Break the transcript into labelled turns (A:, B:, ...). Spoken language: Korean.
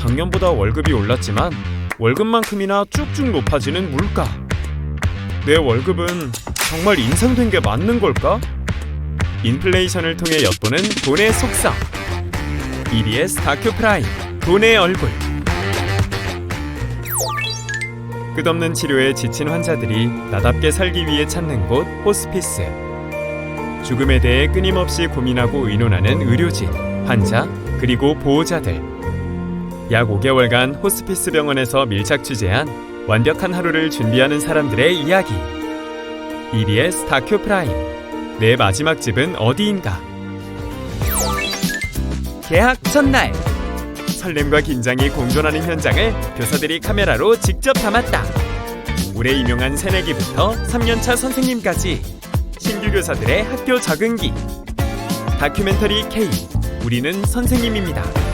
A: 작년보다 월급이 올랐지만 월급만큼이나 쭉쭉 높아지는 물가. 내 월급은 정말 인상된 게 맞는 걸까? 인플레이션을 통해 엿보는 돈의 속성. EBS 다큐 프라임 돈의 얼굴. 끝없는 치료에 지친 환자들이 나답게 살기 위해 찾는 곳 호스피스. 죽음에 대해 끊임없이 고민하고 의논하는 의료진, 환자, 그리고 보호자들. 약 5개월간 호스피스 병원에서 밀착 취재한 완벽한 하루를 준비하는 사람들의 이야기. EBS 다큐 프라임. 내 마지막 집은 어디인가? 개학 첫날. 설렘과 긴장이 공존하는 현장을 교사들이 카메라로 직접 담았다. 올해 임용한 새내기부터 3년차 선생님까지 신규 교사들의 학교 적응기. 다큐멘터리 K. 우리는 선생님입니다.